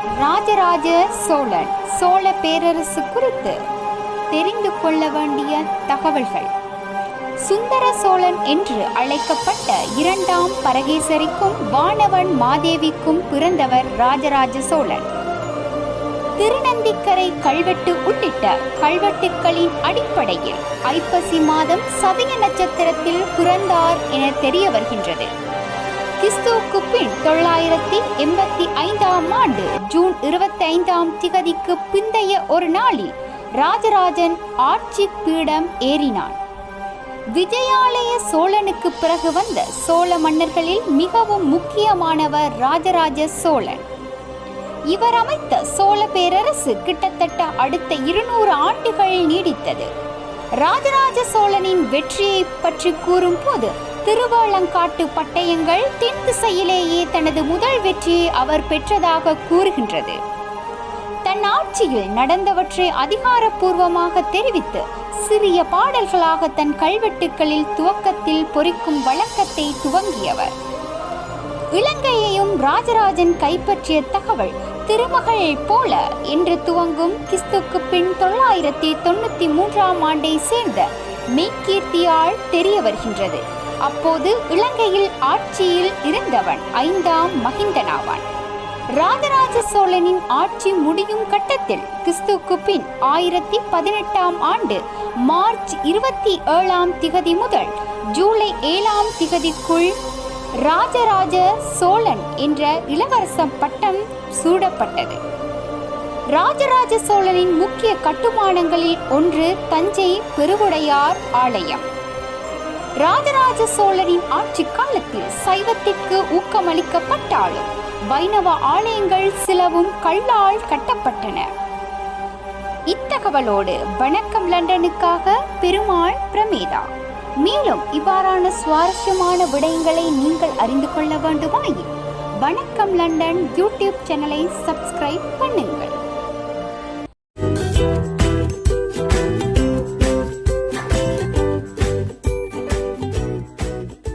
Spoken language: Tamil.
ராஜராஜ சோழன் சோழ பேரரசு குறித்து தெரிந்து கொள்ள வேண்டிய தகவல்கள். சுந்தர சோழன் என்று அழைக்கப்பட்ட இரண்டாம் பரகேசரிக்கும் வானவன் மாதேவிக்கும் பிறந்தவர் ராஜராஜ சோழன். திருநந்திக்கரை கல்வெட்டு உள்ளிட்ட கல்வெட்டுக்களின் அடிப்படையில் ஐப்பசி மாதம் சதய நட்சத்திரத்தில் பிறந்தார் என தெரிய வருகின்றது. கிறிஸ்துவுக்கு பின் தொள்ளாயிரத்தி எண்பத்தி ஐந்தாம் ஆண்டு ஜூன் இருபத்தி ஐந்தாம் திகதிக்கு பிந்தைய ஒரு நாளில் ராஜராஜன் ஆட்சி பீடம் ஏறினான். விஜயாலய சோழனுக்கு பிறகு வந்த சோழ மன்னர்களில் மிகவும் முக்கியமானவர் ராஜராஜ சோழன். இவர் அமைத்த சோழ பேரரசு கிட்டத்தட்ட அடுத்த இருநூறு ஆண்டுகள் நீடித்தது. ராஜராஜ சோழனின் வெற்றியை பற்றி கூறும்போது திருவாலங்காட்டு பட்டயங்கள் தென் திசையிலேயே தனது முதல் வெற்றியை அவர் பெற்றதாக கூறுகின்றது. தன் ஆட்சியில் நடந்தவற்றை அதிகாரப்பூர்வமாக தெரிவித்து சிறிய பாடல்களாக தன் கல்வெட்டுக்களில் துவக்கத்தில் பொறிக்கும் வழக்கத்தை துவங்கியவர். இலங்கையையும் ராஜராஜன் கைப்பற்றிய தகவல் திருமகள் போல என்று துவங்கும் கிறிஸ்துக்கு பின் தொள்ளாயிரத்தி தொண்ணூத்தி மூன்றாம் ஆண்டை சேர்ந்த மெய்கீர்த்தியால் தெரிய வருகின்றது. அப்போது இலங்கையில் ஆட்சியில் இருந்தவன் ஐந்தாம் மகிந்தனாவான். ராஜராஜ சோழனின் ஆட்சி முடியும் கட்டத்தில் கிறிஸ்துக்கு பின் ஆயிரத்தி பதினெட்டாம் ஆண்டு மார்ச் இருபத்தி ஏழாம் திகதி முதல் ஜூலை ஏழாம் திகதிக்குள் ராஜராஜ சோழன் என்ற இளவரச பட்டம் சூடப்பட்டது. ராஜராஜ சோழனின் முக்கிய கட்டுமானங்களில் ஒன்று தஞ்சை பெருவுடையார் ஆலயம். ராஜராஜ சோழரின் ஆட்சி காலத்தில் சைவத்திற்கு ஊக்கமளிக்கப்பட்டாலும் வைணவ ஆலயங்கள் சிலவும் கல்லால் கட்டப்பட்டன. இத்தகவலோடு வணக்கம் லண்டனுக்காக பெருமாள் பிரமேதா. மேலும் இவ்வாறான சுவாரஸ்யமான விடயங்களை நீங்கள் அறிந்து கொள்ள வேண்டுமாயின் வணக்கம் லண்டன் யூடியூப் சேனலை சப்ஸ்கிரைப் பண்ணுங்கள்.